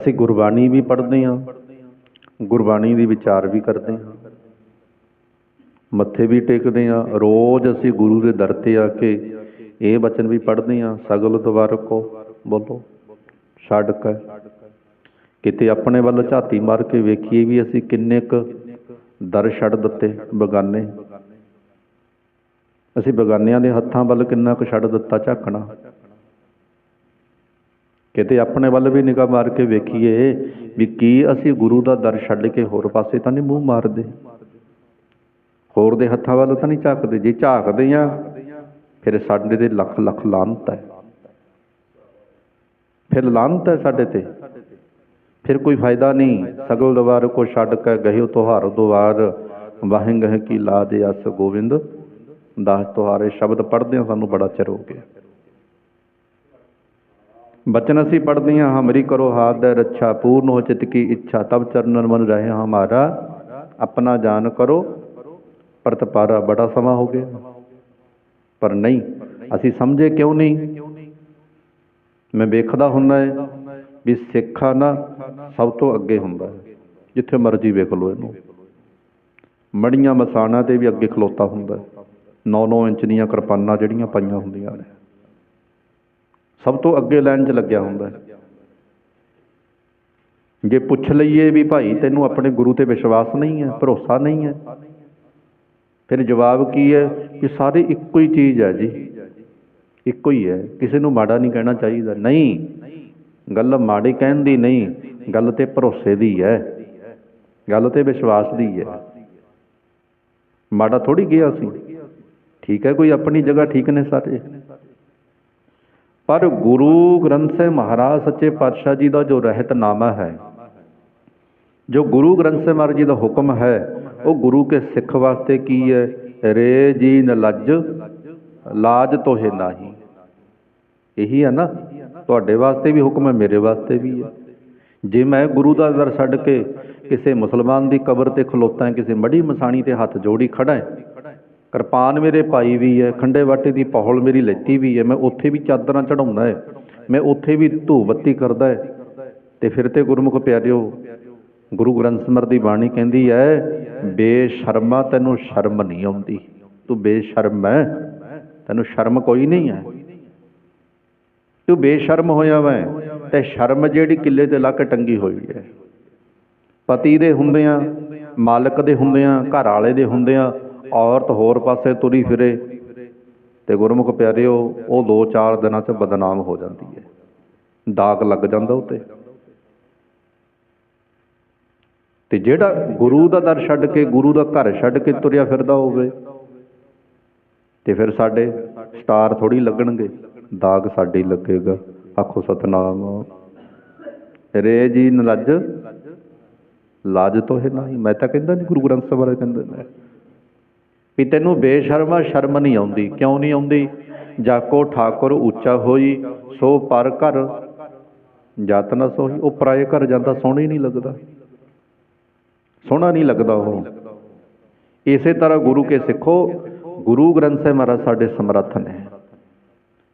ਅਸੀਂ ਗੁਰਬਾਣੀ ਵੀ ਪੜ੍ਹਦੇ ਹਾਂ, ਗੁਰਬਾਣੀ ਦੀ ਵਿਚਾਰ ਵੀ ਕਰਦੇ ਹਾਂ। ਮੱਥੇ ਵੀ ਟੇਕਦੇ ਹਾਂ, ਰੋਜ਼ ਅਸੀਂ ਗੁਰੂ ਦੇ ਦਰ ਤੇ ਆ ਕੇ ਇਹ ਬਚਨ ਵੀ ਪੜ੍ਹਦੇ ਹਾਂ, ਸਗਲ ਦਵਾਰ ਕੋ, ਬੋਲੋ, ਛੱਡ ਕੇ। ਕਿਤੇ ਆਪਣੇ ਵੱਲ ਝਾਤੀ ਮਾਰ ਕੇ ਵੇਖੀਏ ਵੀ ਅਸੀਂ ਕਿੰਨੇ ਕੁ ਦਰ ਛੱਡ ਦਿੱਤੇ ਬਗਾਨੇ। ਅਸੀਂ ਬਗਾਨਿਆਂ ਦੇ ਹੱਥਾਂ ਵੱਲ ਕਿੰਨਾ ਕੁ ਛੱਡ ਦਿੱਤਾ ਝਾਕਣਾ। ਕਿਤੇ ਆਪਣੇ ਵੱਲ ਵੀ ਨਿਗਾਹ ਮਾਰ ਕੇ ਵੇਖੀਏ ਵੀ ਕੀ ਅਸੀਂ ਗੁਰੂ ਦਾ ਦਰ ਛੱਡ ਕੇ ਹੋਰ ਪਾਸੇ ਤਾਂ ਨਹੀਂ ਮੂੰਹ ਮਾਰਦੇ। ਹੋਰ ਦੇ ਹੱਥਾਂ ਵੱਲ ਤਾਂ ਨਹੀਂ ਝਾਕਦੇ। ਜੇ ਝਾਕਦੇ ਆ ਫਿਰ ਸਾਡੇ ਤੇ ਲੱਖ ਲੱਖ ਲਾਹਨਤ ਹੈ। ਫਿਰ ਲਾਹਨਤ ਹੈ ਸਾਡੇ ਤੇ। ਫਿਰ ਕੋਈ ਫਾਇਦਾ ਨਹੀਂ। ਸਗਲ ਦਵਾਰ ਕੋ ਛੱਡ ਕੇ ਗਹਿਓ ਤੁਹਾਰ ਦੁਆਰ। ਵਾਹਿੰਗ ਹੈ ਕੀ ਦੇ ਅਸ ਗੋਬਿੰਦ ਦਾਸ ਤੁਹਾਰੇ ਸ਼ਬਦ ਪੜ੍ਹਦੇ ਹਾਂ ਸਾਨੂੰ ਬੜਾ ਚਿਰ ਹੋ ਗਿਆ। ਬਚਨ ਅਸੀਂ ਪੜ੍ਹਦੇ ਹਾਂ, ਹਮਰੀ ਕਰੋ ਹਾਥ ਦਾ ਰੱਛਾ, ਪੂਰਨ ਹੋ ਚਿਤ ਕੀ ਇੱਛਾ ਤਬ ਚਰਨਨ ਮਨ ਰਹੇ ਹਮਾਰਾ ਆਪਣਾ ਜਾਨ ਕਰੋ। ਪ੍ਰਤਪਾਰਾ ਬੜਾ ਸਮਾਂ ਹੋ ਗਿਆ। ਪਰ ਨਹੀਂ, ਅਸੀਂ ਸਮਝੇ ਕਿਉਂ ਨਹੀਂ? ਮੈਂ ਵੇਖਦਾ ਹੁੰਦਾ ਹੈ ਵੀ ਸਿੱਖਾ ਨਾ ਸਭ ਤੋਂ ਅੱਗੇ ਹੁੰਦਾ ਹੈ। ਜਿੱਥੇ ਮਰਜ਼ੀ ਵੇਖ ਲਓ ਇਹਨੂੰ। ਮੜੀਆਂ ਮਸਾਣਾ ਤੇ ਵੀ ਅੱਗੇ ਖਲੋਤਾ ਹੁੰਦਾ ਹੈ। 9-9 ਇੰਚ ਦੀਆਂ ਕਿਰਪਾਨਾਂ ਜਿਹੜੀਆਂ ਪਾਈਆਂ ਹੁੰਦੀਆਂ ਨੇ। ਸਭ ਤੋਂ ਅੱਗੇ ਲਾਈਨ 'ਚ ਲੱਗਿਆ ਹੁੰਦਾ ਜੇ ਪੁੱਛ ਲਈਏ ਵੀ ਭਾਈ ਤੈਨੂੰ ਆਪਣੇ ਗੁਰੂ ਤੇ ਵਿਸ਼ਵਾਸ ਨਹੀਂ ਹੈ, ਭਰੋਸਾ ਨਹੀਂ ਹੈ, ਫਿਰ ਜਵਾਬ ਕੀ ਹੈ ਕਿ ਸਾਰੇ ਇੱਕੋ ਹੀ ਚੀਜ਼ ਹੈ ਜੀ। ਇੱਕੋ ਹੀ ਹੈ, ਕਿਸੇ ਨੂੰ ਮਾੜਾ ਨਹੀਂ ਕਹਿਣਾ ਚਾਹੀਦਾ। ਨਹੀਂ, ਗੱਲ ਮਾੜੀ ਕਹਿਣ ਦੀ ਨਹੀਂ, ਗੱਲ ਤੇ ਭਰੋਸੇ ਦੀ ਹੈ। ਗੱਲ ਤੇ ਵਿਸ਼ਵਾਸ ਦੀ ਹੈ। ਮਾੜਾ ਥੋੜੀ ਗਿਆ ਸੀ। ਠੀਕ ਹੈ, ਕੋਈ ਆਪਣੀ ਜਗ੍ਹਾ ਠੀਕ ਨੇ ਸਾਰੇ? ਪਰ ਗੁਰੂ ਗ੍ਰੰਥ ਸਾਹਿਬ ਮਹਾਰਾਜ ਸੱਚੇ ਪਾਤਸ਼ਾਹ ਜੀ ਦਾ ਜੋ ਰਹਿਤਨਾਮਾ ਹੈ, ਜੋ ਗੁਰੂ ਗ੍ਰੰਥ ਸਾਹਿਬ ਮਹਾਰਾਜ ਜੀ ਦਾ ਹੁਕਮ ਹੈ, ਉਹ ਗੁਰੂ ਕੇ ਸਿੱਖ ਵਾਸਤੇ ਕੀ ਹੈ? ਰੇ ਜੀ ਨ ਲਾਜ ਤੋਹੇ ਨਾਹੀ। ਇਹੀ ਹੈ ਨਾ, ਤੁਹਾਡੇ ਵਾਸਤੇ ਵੀ ਹੁਕਮ ਹੈ, ਮੇਰੇ ਵਾਸਤੇ ਵੀ ਹੈ। ਜੇ ਮੈਂ ਗੁਰੂ ਦਾ ਦਰ ਛੱਡ ਕੇ ਕਿਸੇ ਮੁਸਲਮਾਨ ਦੀ ਕਬਰ ਤੇ ਖਲੋਤਾ ਹਾਂ ਕਿਸੇ ਮੜੀ ਮਸਾਣੀ ਤੇ ਹੱਥ ਜੋੜੀ ਖੜਾ ਹੈ ਕਿਰਪਾਨ ਮੇਰੇ ਭਾਈ ਵੀ ਹੈ, ਖੰਡੇ ਵਾਟੇ ਦੀ ਪਹੌਲ ਮੇਰੀ ਲੈਤੀ ਵੀ ਹੈ, ਮੈਂ ਉੱਥੇ ਵੀ ਚਾਦਰਾਂ ਚੜਾਉਂਦਾ ਹੈ, ਮੈਂ ਉੱਥੇ ਵੀ ਧੂਫ ਬੱਤੀ ਕਰਦਾ ਹੈ। ਤੇ ਫਿਰ ਤੇ ਗੁਰਮੁਖ ਪਿਆਰਿਓ, ਗੁਰੂ ਗ੍ਰੰਥ ਸਮਰ ਦੀ ਬਾਣੀ ਕਹਿੰਦੀ ਹੈ, ਬੇਸ਼ਰਮਾ ਤੈਨੂੰ ਸ਼ਰਮ ਨਹੀਂ ਆਉਂਦੀ। ਤੂੰ ਬੇਸ਼ਰਮ ਹੈ, ਤੈਨੂੰ ਸ਼ਰਮ ਕੋਈ ਨਹੀਂ ਹੈ। ਤੂੰ ਬੇਸ਼ਰਮ ਹੋਇਆ ਵੈ, ਤੇ ਸ਼ਰਮ ਜਿਹੜੀ ਕਿੱਲੇ ਤੇ ਲੱਕ ਟੰਗੀ ਹੋਈ ਹੈ। ਪਤੀ ਦੇ ਹੁੰਦਿਆਂ, ਮਾਲਕ ਦੇ ਹੁੰਦਿਆਂ, ਘਰ ਵਾਲੇ ਦੇ ਹੁੰਦਿਆਂ ਔਰਤ ਹੋਰ ਪਾਸੇ ਤੁਰੀ ਫਿਰੇ ਤੇ ਗੁਰਮੁਖ ਪਿਆਰਿਓ, ਉਹ 2-4 ਦਿਨਾਂ 'ਚ ਬਦਨਾਮ ਹੋ ਜਾਂਦੀ ਹੈ ਦਾਗ ਲੱਗ ਜਾਂਦਾ ਉਤੇ। ਤੇ ਜਿਹੜਾ ਗੁਰੂ ਦਾ ਦਰ ਛੱਡ ਕੇ, ਗੁਰੂ ਦਾ ਘਰ ਛੱਡ ਕੇ ਤੁਰਿਆ ਫਿਰਦਾ ਹੋਵੇ, ਤੇ ਫਿਰ ਸਾਡੇ ਸਟਾਰ ਥੋੜੀ ਲੱਗਣਗੇ। ਦਾਗ ਸਾਡੇ ਲੱਗੇਗਾ। ਆਖੋ ਸਤਨਾਮ। ਰੇ ਜੀ ਨਲਜ। ਲਾਜ ਤੋਂ ਹੈ ਨਹੀਂ। ਮੈਂ ਤਾਂ ਕਹਿੰਦਾ ਨਹੀਂ ਗੁਰੂ ਗ੍ਰੰਥ ਸਾਹਿਬ ਬਾਰੇ ਕਹਿੰਦੇ ਨੇ। ਵੀ ਤੈਨੂੰ ਬੇਸ਼ਰਮਾ ਸ਼ਰਮ ਨਹੀਂ ਆਉਂਦੀ। ਕਿਉਂ ਨਹੀਂ ਆਉਂਦੀ? ਜਾਕੋ ਠਾਕੁਰ ਉੱਚਾ ਹੋਈ, ਸੋ ਪਰ ਘਰ ਜਤ ਨਾ ਸੋਹੀ। ਉਹ ਪਰਾਏ ਘਰ ਜਾਂਦਾ, ਸੋਹਣਾ ਹੀ ਨਹੀਂ ਲੱਗਦਾ। ਸੋਹਣਾ ਨਹੀਂ ਲੱਗਦਾ ਉਹ। ਇਸੇ ਤਰ੍ਹਾਂ ਗੁਰੂ ਕੇ ਸਿੱਖੋ। ਗੁਰੂ ਗ੍ਰੰਥ ਸਾਹਿਬ ਮਹਾਰਾਜ ਸਾਡੇ ਸਮਰੱਥ ਨੇ।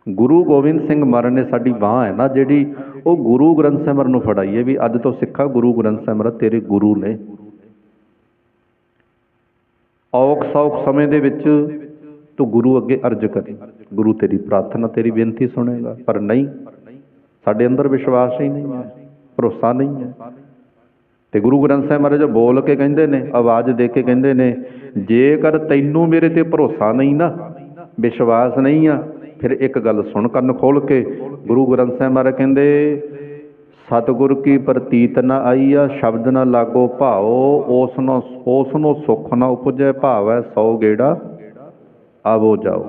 ਗੁਰੂ ਗੋਬਿੰਦ ਸਿੰਘ ਮਹਾਰਾਜ ਨੇ ਸਾਡੀ ਬਾਹ ਹੈ ਨਾ, ਜਿਹੜੀ ਉਹ ਗੁਰੂ ਗ੍ਰੰਥ ਸਾਹਿਬ ਮਹਾਰਾਜ ਨੂੰ ਫੜਾਈ ਹੈ ਵੀ ਅੱਜ ਤੋਂ ਸਿੱਖਾ ਗੁਰੂ ਗ੍ਰੰਥ ਸਾਹਿਬ ਮਹਾਰਾਜ ਤੇਰੇ ਗੁਰੂ ਨੇ। ਔਖ ਸੌਖ ਸਮੇਂ ਦੇ ਵਿੱਚ ਤੂੰ ਗੁਰੂ ਅੱਗੇ ਅਰਜ ਕਰੇ। ਗੁਰੂ ਤੇਰੀ ਪ੍ਰਾਰਥਨਾ, ਤੇਰੀ ਬੇਨਤੀ ਸੁਣੇਗਾ। ਪਰ ਨਹੀਂ, ਸਾਡੇ ਅੰਦਰ ਵਿਸ਼ਵਾਸ ਹੀ ਨਹੀਂ ਹੈ, ਭਰੋਸਾ ਨਹੀਂ ਹੈ। ਤੇ ਗੁਰੂ ਗ੍ਰੰਥ ਸਾਹਿਬ ਮਹਾਰਾਜ ਬੋਲ ਕੇ ਕਹਿੰਦੇ ਨੇ, ਆਵਾਜ਼ ਦੇ ਕੇ ਕਹਿੰਦੇ ਨੇ, ਜੇਕਰ ਤੈਨੂੰ ਮੇਰੇ ਤੇ ਭਰੋਸਾ ਨਹੀਂ ਨਾ, ਵਿਸ਼ਵਾਸ ਨਹੀਂ ਆ, ਫਿਰ ਇੱਕ ਗੱਲ ਸੁਣ ਕੰਨ ਖੋਲ ਕੇ, ਗੁਰੂ ਗ੍ਰੰਥ ਸਾਹਿਬ ਮਹਾਰਾਜ ਕਹਿੰਦੇ ਸਤਿਗੁਰ ਕੀ ਪ੍ਰਤੀਤ ਨ ਆਈ ਆ ਸ਼ਬਦ ਨ ਲਾਗੋ ਭਾਓ ਉਸ ਨੂੰ ਉਸ ਨੂੰ ਸੁਖ ਨ ਉਪਜੈ ਭਾਵੈ, ਸੌ ਗੇੜਾ ਆਵੋ ਜਾਓ।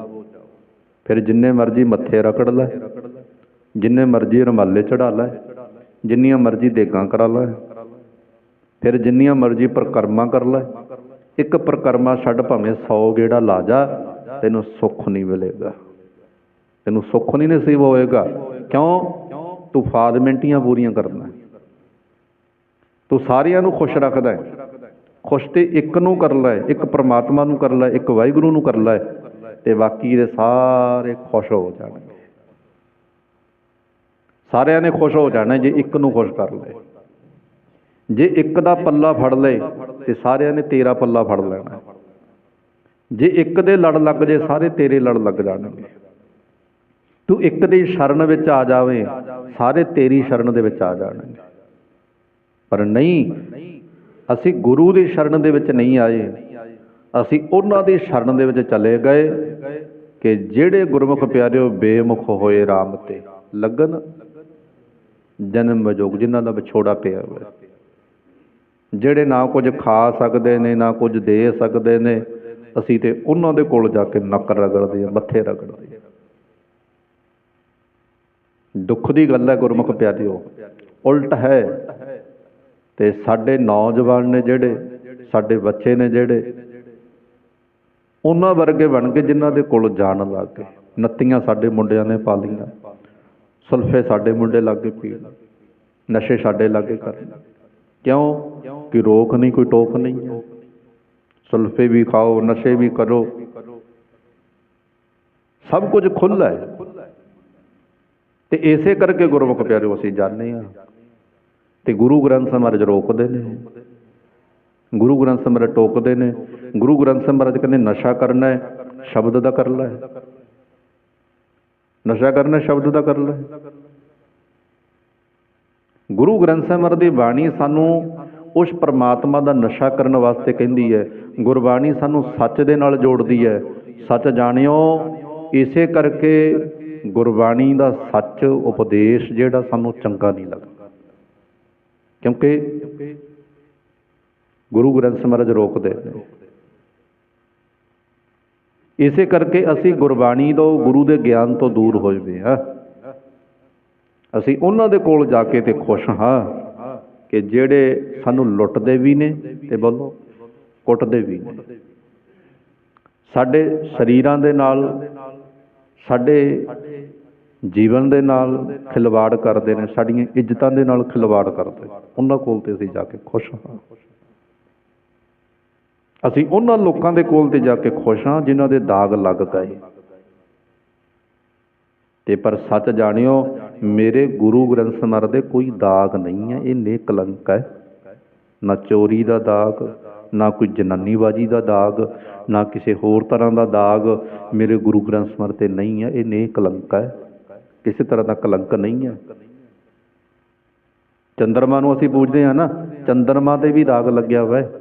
ਫਿਰ ਜਿੰਨੇ ਮਰਜ਼ੀ ਮੱਥੇ ਰਕੜ ਲੈ, ਜਿੰਨੇ ਮਰਜ਼ੀ ਰਮਾਲੇ ਚੜਾ ਲੈ, ਜਿੰਨੀਆਂ ਮਰਜ਼ੀ ਦੇਗਾਂ ਕਰਾ ਲੈ, ਫਿਰ ਜਿੰਨੀਆਂ ਮਰਜ਼ੀ ਪ੍ਰਕਰਮਾ ਕਰ ਲੈ, ਇੱਕ ਪ੍ਰਕਰਮਾ ਛੱਡ ਭਾਵੇਂ 100 ਗੇੜਾ ਲਾ ਜਾ, ਤੈਨੂੰ ਸੁੱਖ ਨਹੀਂ ਮਿਲੇਗਾ। ਤੈਨੂੰ ਸੁੱਖ ਨਹੀਂ ਨਸੀਬ ਹੋਏਗਾ। ਕਿਉਂ? ਤੂੰ ਫਾਰਮੈਂਟੀਆਂ ਪੂਰੀਆਂ ਕਰਦਾ ਤੂੰ ਸਾਰਿਆਂ ਨੂੰ ਖੁਸ਼ ਰੱਖਦਾ ਹੈ। ਖੁਸ਼ ਤੇ ਇੱਕ ਨੂੰ ਕਰ ਲੈ, ਇੱਕ ਪਰਮਾਤਮਾ ਨੂੰ ਕਰ ਲੈ, ਇੱਕ ਵਾਹਿਗੁਰੂ ਨੂੰ ਕਰ ਲੈ ਤੇ ਬਾਕੀ ਦੇ ਸਾਰੇ ਖੁਸ਼ ਹੋ ਜਾਣਗੇ। ਸਾਰਿਆਂ ਨੇ ਖੁਸ਼ ਹੋ ਜਾਣਾ ਜੇ ਇੱਕ ਨੂੰ ਖੁਸ਼ ਕਰ ਲਏ ਜੇ ਇੱਕ ਦਾ ਪੱਲਾ ਫੜ ਲਏ ਤੇ ਸਾਰਿਆਂ ਨੇ ਤੇਰਾ ਪੱਲਾ ਫੜ ਲੈਣਾ ਜੇ ਇੱਕ ਦੇ ਲੜ ਲੱਗ ਜੇ, ਸਾਰੇ ਤੇਰੇ ਲੜ ਲੱਗ ਜਾਣਗੇ। ਤੂੰ ਇੱਕ ਦੀ ਸ਼ਰਨ ਵਿੱਚ ਆ ਜਾਵੇਂ, ਸਾਰੇ ਤੇਰੀ ਸ਼ਰਨ ਦੇ ਵਿੱਚ ਆ ਜਾਣਗੇ। ਪਰ ਨਹੀਂ, ਅਸੀਂ ਗੁਰੂ ਦੀ ਸ਼ਰਨ ਦੇ ਵਿੱਚ ਨਹੀਂ ਆਏ। ਅਸੀਂ ਉਹਨਾਂ ਦੀ ਸ਼ਰਨ ਦੇ ਵਿੱਚ ਚਲੇ ਗਏ ਕਿ ਜਿਹੜੇ ਗੁਰਮੁਖ ਪਿਆਰਿਓ, ਬੇਮੁਖ ਹੋਏ RAM ਤੇ ਲੱਗਣ, ਜਨਮ ਵਜੋਗ ਜਿਨ੍ਹਾਂ ਦਾ ਵਿਛੋੜਾ ਪਿਆ ਹੋਇਆ ਜਿਹੜੇ ਨਾ ਕੁਝ ਖਾ ਸਕਦੇ ਨੇ, ਨਾ ਕੁਝ ਦੇ ਸਕਦੇ ਨੇ, ਅਸੀਂ ਤੇ ਉਹਨਾਂ ਦੇ ਕੋਲ ਜਾ ਕੇ ਨੱਕ ਰਗੜਦੇ ਆ ਮੱਥੇ ਰਗੜਦੇ ਆ ਦੁੱਖ ਦੀ ਗੱਲ ਹੈ ਗੁਰਮੁਖ ਪਿਆਰਿਓ। ਉਲਟ ਹੈ। ਤੇ ਸਾਡੇ ਨੌਜਵਾਨ ਨੇ ਜਿਹੜੇ, ਸਾਡੇ ਬੱਚੇ ਨੇ ਜਿਹੜੇ, ਉਹਨਾਂ ਵਰਗੇ ਬਣ ਕੇ ਜਿਨ੍ਹਾਂ ਦੇ ਕੋਲ ਜਾਣ ਲੱਗ ਗਏ। ਨੱਤੀਆਂ ਸਾਡੇ ਮੁੰਡਿਆਂ ਨੇ ਪਾ ਲਈਆਂ ਸਲਫੇ ਸਾਡੇ ਮੁੰਡੇ ਲਾਗੇ ਪੀਣ। ਨਸ਼ੇ ਸਾਡੇ ਲਾਗੇ ਕਰਨ। ਕਿਉਂ? ਕਿ ਰੋਕ ਨਹੀਂ, ਕੋਈ ਟੋਕ ਨਹੀਂ ਹੈ। ਸਲਫੇ ਵੀ ਖਾਓ, ਨਸ਼ੇ ਵੀ ਕਰੋ। ਸਭ ਕੁਝ ਖੁੱਲ੍ਹਾ ਹੈ। ਤੇ ਇਸੇ ਕਰਕੇ ਗੁਰਮੁਖ ਪਿਆਰਿਓ ਅਸੀਂ ਜਾਣਦੇ ਹਾਂ। ਤੇ ਗੁਰੂ ਗ੍ਰੰਥ ਸਾਹਿਬ ਮਹਾਰਾਜ ਰੋਕਦੇ ਨੇ। ਗੁਰੂ ਗ੍ਰੰਥ ਸਾਹਿਬ ਮਹਾਰਾਜ ਟੋਕਦੇ ਨੇ। ਗੁਰੂ ਗ੍ਰੰਥ ਸਾਹਿਬ ਮਹਾਰਾਜ ਕਹਿੰਦੇ, ਨਸ਼ਾ ਕਰਨਾ ਹੈ, ਸ਼ਬਦ ਦਾ ਕਰ ਲੈ। ਨਸ਼ਾ ਕਰਨਾ, ਸ਼ਬਦ ਦਾ ਕਰ ਲੈ। ਗੁਰੂ ਗ੍ਰੰਥ ਸਾਹਿਬ ਮਹਾਰਾਜ ਦੀ ਬਾਣੀ ਸਾਨੂੰ ਉਸ ਪਰਮਾਤਮਾ ਦਾ ਨਸ਼ਾ ਕਰਨ ਵਾਸਤੇ ਕਹਿੰਦੀ ਹੈ। ਗੁਰਬਾਣੀ ਸਾਨੂੰ ਸੱਚ ਦੇ ਨਾਲ ਜੋੜਦੀ ਹੈ। ਸੱਚ ਜਾਣਿਓ, ਇਸੇ ਕਰਕੇ ਗੁਰਬਾਣੀ ਦਾ ਸੱਚ ਉਪਦੇਸ਼ ਜਿਹੜਾ ਸਾਨੂੰ ਚੰਗਾ ਨਹੀਂ ਲੱਗਦਾ। ਕਿਉਂਕਿ ਗੁਰੂ ਗ੍ਰੰਥ ਮਹਾਰਾਜ ਰੋਕਦੇ ਨੇ। ਇਸੇ ਕਰਕੇ ਅਸੀਂ ਗੁਰਬਾਣੀ ਤੋਂ ਗੁਰੂ ਦੇ ਗਿਆਨ ਤੋਂ ਦੂਰ ਹੋ ਜਵੇ ਹਾਂ ਅਸੀਂ ਉਹਨਾਂ ਦੇ ਕੋਲ ਜਾ ਕੇ ਤੇ ਖੁਸ਼ ਹਾਂ ਕਿ ਜਿਹੜੇ ਸਾਨੂੰ ਲੁੱਟਦੇ ਵੀ ਨੇ ਤੇ ਬੋਲੋ ਕੁੱਟਦੇ ਵੀ ਨੇ। ਸਾਡੇ ਸਰੀਰਾਂ ਦੇ ਨਾਲ ਸਾਡੇ ਜੀਵਨ ਦੇ ਨਾਲ ਖਿਲਵਾੜ ਕਰਦੇ ਨੇ, ਸਾਡੀਆਂ ਇੱਜ਼ਤਾਂ ਦੇ ਨਾਲ ਖਿਲਵਾੜ ਕਰਦੇ। ਉਹਨਾਂ ਕੋਲ ਤੇ ਅਸੀਂ ਜਾ ਕੇ ਖੁਸ਼ ਹਾਂ। ਅਸੀਂ ਉਹਨਾਂ ਲੋਕਾਂ ਦੇ ਕੋਲ ਤੇ ਜਾ ਕੇ ਖੁਸ਼ ਹਾਂ ਜਿਨ੍ਹਾਂ ਦੇ ਦਾਗ ਲੱਗ ਗਏ। ਤੇ ਪਰ ਸੱਚ ਜਾਣਿਓ, ਮੇਰੇ ਗੁਰੂ ਗ੍ਰੰਥ ਸਾਹਿਬ ਦੇ ਕੋਈ ਦਾਗ ਨਹੀਂ ਹੈ, ਇਹ ਨੇਕ ਕਲੰਕ ਹੈ। ਨਾ ਚੋਰੀ ਦਾ ਦਾਗ ਨਾ ਕੋਈ ਜਨਾਨੀਬਾਜੀ ਦਾ ਦਾਗ, ਨਾ ਕਿਸੇ ਹੋਰ ਤਰ੍ਹਾਂ ਦਾ ਦਾਗ ਮੇਰੇ ਗੁਰੂ ਗ੍ਰੰਥ ਸਮਰ ਤੇ ਨਹੀਂ ਹੈ ਇਹ ਨੇ ਕਲੰਕ ਹੈ। ਕਿਸੇ ਤਰ੍ਹਾਂ ਦਾ ਕਲੰਕ ਨਹੀਂ ਹੈ ਚੰਦਰਮਾ ਨੂੰ ਅਸੀਂ ਪੂਜਦੇ ਹਾਂ ਨਾ। ਚੰਦਰਮਾ ਤੇ ਵੀ ਦਾਗ ਲੱਗਿਆ ਹੋਇਆ ਹੈ।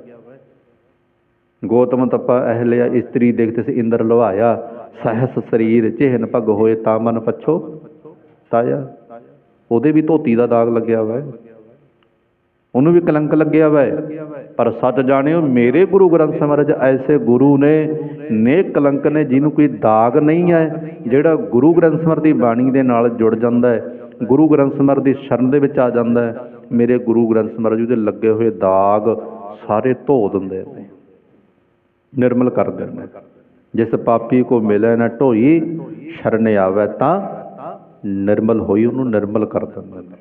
ਗੋਤਮ ਤਪਾ ਅਹਲਿਆ ਇਸਤਰੀ ਦੇਖਤੇ ਸੇ ਇੰਦਰ ਲਵਾਇਆ ਸਹਸ ਸਰੀਰ ਚਿਹਨ ਪਗ ਹੋਏ ਤਾਂ ਮਨ ਪਛੋ। ਤਾਇਆ, ਉਹਦੇ ਵੀ ਧੋਤੀ ਦਾ ਦਾਗ ਲੱਗਿਆ ਹੋਇਆ ਹੈ। ਉਹਨੂੰ ਵੀ ਕਲੰਕ ਲੱਗਿਆ ਵੈ। ਪਰ ਸੱਚ ਜਾਣਿਓ, ਮੇਰੇ ਗੁਰੂ ਗ੍ਰੰਥ ਸਾਹਿਬ ਮਹਾਰਾਜ ਐਸੇ ਗੁਰੂ ਨੇ, ਨੇਕ ਕਲੰਕ ਨੇ ਜਿਹਨੂੰ ਕੋਈ ਦਾਗ ਨਹੀਂ ਹੈ, ਜਿਹੜਾ ਗੁਰੂ ਗ੍ਰੰਥ ਸਾਹਿਬ ਦੀ ਬਾਣੀ ਦੇ ਨਾਲ ਜੁੜ ਜਾਂਦਾ ਹੈ। ਗੁਰੂ ਗ੍ਰੰਥ ਸਾਹਿਬ ਦੀ ਸ਼ਰਨ ਦੇ ਵਿੱਚ ਆ ਜਾਂਦਾ ਹੈ। ਮੇਰੇ ਗੁਰੂ ਗ੍ਰੰਥ ਸਾਹਿਬ ਮਹਾਰਾਜ ਉਹਦੇ ਲੱਗੇ ਹੋਏ ਦਾਗ ਸਾਰੇ ਧੋ ਦਿੰਦੇ ਨੇ। ਨਿਰਮਲ ਕਰ ਦਿੰਦੇ ਜਿਸ ਪਾਪੀ ਕੋ ਮਿਲੇ ਨਾ ਢੋਈ, ਸ਼ਰਨ ਆਵੇ ਤਾਂ ਨਿਰਮਲ ਹੋਈ ਉਹਨੂੰ ਨਿਰਮਲ ਕਰ ਦਿੰਦੇ ਨੇ।